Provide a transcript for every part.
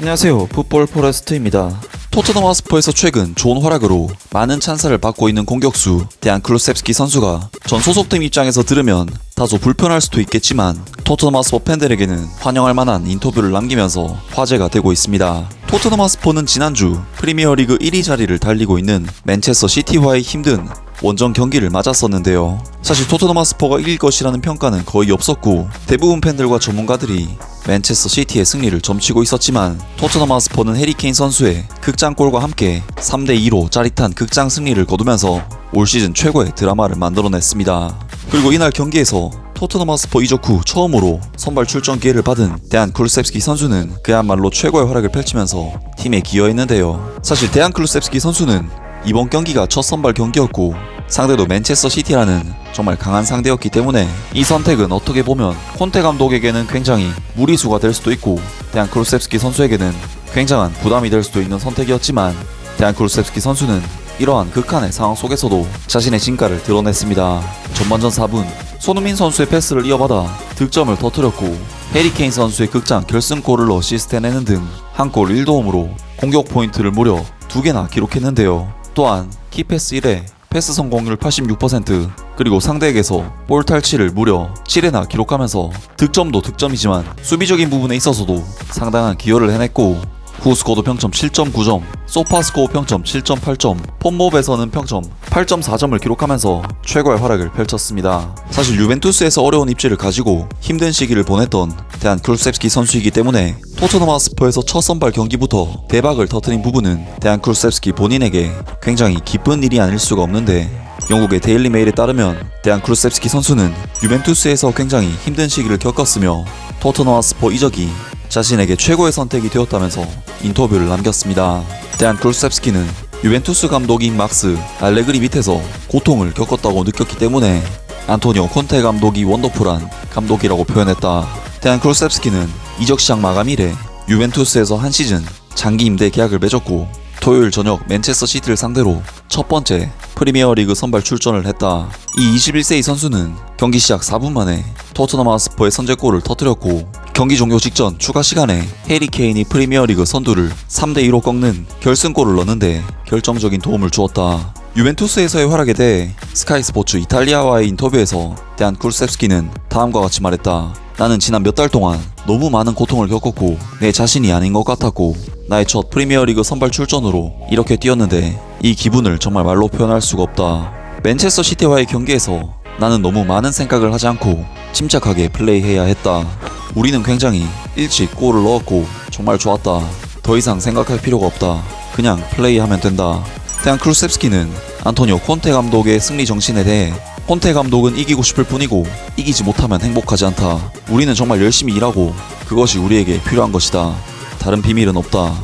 안녕하세요. 풋볼 포레스트입니다. 토트넘 하스퍼에서 최근 좋은 활약으로 많은 찬사를 받고 있는 공격수 대한 클루셉스키 선수가 전 소속팀 입장에서 들으면 다소 불편할 수도 있겠지만 토트넘 하스퍼 팬들에게는 환영할 만한 인터뷰를 남기면서 화제가 되고 있습니다. 토트넘 하스퍼는 지난주 프리미어리그 1위 자리를 달리고 있는 맨체스터 시티와의 힘든 원정 경기를 맞았었는데요. 사실 토트넘 하스퍼가 이길 것이라는 평가는 거의 없었고 대부분 팬들과 전문가들이 맨체스터 시티의 승리를 점치고 있었지만 토트넘 하스퍼는 해리케인 선수의 극장골과 함께 3대2로 짜릿한 극장 승리를 거두면서 올 시즌 최고의 드라마를 만들어냈습니다. 그리고 이날 경기에서 토트넘 하스퍼 이적 후 처음으로 선발 출전 기회를 받은 대한 클루셉스키 선수는 그야말로 최고의 활약을 펼치면서 팀에 기여했는데요. 사실 대한 클루셉스키 선수는 이번 경기가 첫 선발 경기였고 상대도 맨체스터 시티라는 정말 강한 상대였기 때문에 이 선택은 어떻게 보면 콘테 감독에게는 굉장히 무리수가 될 수도 있고 대한 크루셉스키 선수에게는 굉장한 부담이 될 수도 있는 선택이었지만 대한 크루셉스키 선수는 이러한 극한의 상황 속에서도 자신의 진가를 드러냈습니다. 전반전 4분 손흥민 선수의 패스를 이어받아 득점을 터뜨렸고 해리케인 선수의 극장 결승골을 어시스트해내는 등 한 골 1도움으로 공격 포인트를 무려 2개나 기록했는데요. 또한 키패스 1회 패스 성공률 86% 그리고 상대에게서 볼 탈취를 무려 7회나 기록하면서 득점도 득점이지만 수비적인 부분에 있어서도 상당한 기여를 해냈고 후스코도 평점 7.9점, 소파스코어 평점 7.8점, 폼몹에서는 평점 8.4점을 기록하면서 최고의 활약을 펼쳤습니다. 사실 유벤투스에서 어려운 입지를 가지고 힘든 시기를 보냈던 대한 클루셉스키 선수이기 때문에 토트넘 하스퍼에서 첫 선발 경기부터 대박을 터트린 부분은 대한 클루셉스키 본인에게 굉장히 기쁜 일이 아닐 수가 없는데 영국의 데일리 메일에 따르면 대한 클루셉스키 선수는 유벤투스에서 굉장히 힘든 시기를 겪었으며 토트넘 하스퍼 이적이 자신에게 최고의 선택이 되었다면서 인터뷰를 남겼습니다. 대한 클루셉스키는 유벤투스 감독인 막스 알레그리 밑에서 고통을 겪었다고 느꼈기 때문에 안토니오 콘테 감독이 원더풀한 감독이라고 표현했다. 대한 클루셉스키는 이적 시장 마감 이래 유벤투스에서 한 시즌 장기 임대 계약을 맺었고 토요일 저녁 맨체스터 시티를 상대로 첫 번째 프리미어리그 선발 출전을 했다. 이 21세의 선수는 경기 시작 4분 만에 토트넘 하스퍼의 선제골을 터뜨렸고 경기 종료 직전 추가 시간에 해리 케인이 프리미어리그 선두를 3대 2로 꺾는 결승골을 넣는데 결정적인 도움을 주었다. 유벤투스에서의 활약에 대해 스카이 스포츠 이탈리아와의 인터뷰에서 대한 쿨셉스키는 다음과 같이 말했다. 나는 지난 몇 달 동안 너무 많은 고통을 겪었고 내 자신이 아닌 것 같았고 나의 첫 프리미어리그 선발 출전으로 이렇게 뛰었는데 이 기분을 정말 말로 표현할 수가 없다. 맨체스터 시티와의 경기에서 나는 너무 많은 생각을 하지 않고 침착하게 플레이해야 했다. 우리는 굉장히 일찍 골을 넣었고 정말 좋았다. 더 이상 생각할 필요가 없다. 그냥 플레이하면 된다. 대한 크루셉스키는 안토니오 콘테 감독의 승리 정신에 대해 콘테 감독은 이기고 싶을 뿐이고 이기지 못하면 행복하지 않다. 우리는 정말 열심히 일하고 그것이 우리에게 필요한 것이다. 다른 비밀은 없다.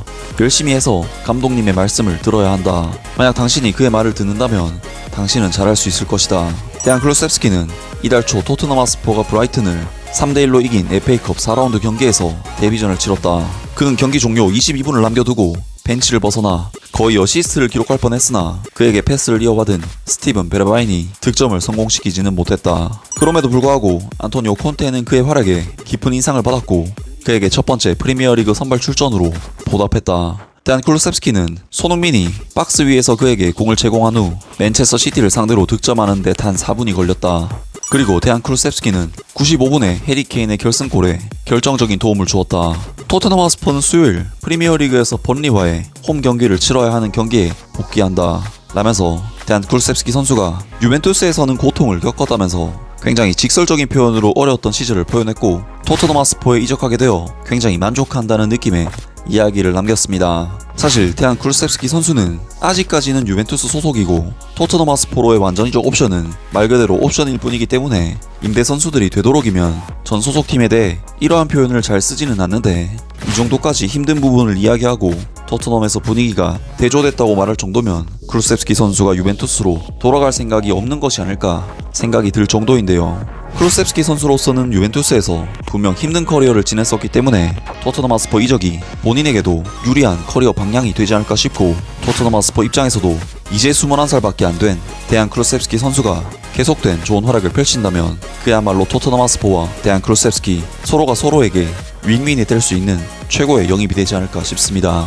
열심히 해서 감독님의 말씀을 들어야 한다. 만약 당신이 그의 말을 듣는다면 당신은 잘할 수 있을 것이다. 대한 클루셉스키는 이달 초 토트넘 하스퍼가 브라이튼을 3대1로 이긴 FA컵 4라운드 경기에서 데뷔전을 치렀다. 그는 경기 종료 22분을 남겨두고 벤치를 벗어나 거의 어시스트를 기록할 뻔했으나 그에게 패스를 이어받은 스티븐 베르바인이 득점을 성공시키지는 못했다. 그럼에도 불구하고 안토니오 콘테는 그의 활약에 깊은 인상을 받았고 그에게 첫 번째 프리미어리그 선발 출전으로 보답했다. 대한 쿨셉스키는 손흥민이 박스 위에서 그에게 공을 제공한 후 맨체스터 시티를 상대로 득점하는 데 단 4분이 걸렸다. 그리고 대한 쿨셉스키는 95분에 해리케인의 결승골에 결정적인 도움을 주었다. 토트넘 하스퍼는 수요일 프리미어리그에서 번리와의 홈 경기를 치러야 하는 경기에 복귀한다. 라면서 대한 쿨셉스키 선수가 유벤투스에서는 고통을 겪었다면서 굉장히 직설적인 표현으로 어려웠던 시절을 표현했고 토트넘 하스퍼에 이적하게 되어 굉장히 만족한다는 느낌의 이야기를 남겼습니다. 사실 대한 쿨셉스키 선수는 아직까지는 유벤투스 소속이고 토트넘 하스포로의 완전히적 옵션은 말 그대로 옵션일 뿐이기 때문에 임대 선수들이 되도록이면 전 소속팀에 대해 이러한 표현을 잘 쓰지는 않는데 이 정도까지 힘든 부분을 이야기하고 토트넘에서 분위기가 대조됐다고 말할 정도면 크루셉스키 선수가 유벤투스로 돌아갈 생각이 없는 것이 아닐까 생각이 들 정도인데요. 크루셉스키 선수로서는 유벤투스에서 분명 힘든 커리어를 지냈었기 때문에 토트넘 하스퍼 이적이 본인에게도 유리한 커리어 방향이 되지 않을까 싶고 토트넘 하스퍼 입장에서도 이제 21살밖에 안 된 대한 크루셉스키 선수가 계속된 좋은 활약을 펼친다면 그야말로 토트넘 하스퍼와 대한 크루셉스키 서로가 서로에게 윙윈이 될 수 있는 최고의 영입이 되지 않을까 싶습니다.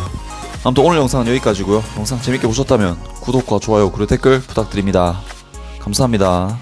아무튼 오늘 영상은 여기까지고요. 영상 재밌게 보셨다면 구독과 좋아요 그리고 댓글 부탁드립니다. 감사합니다.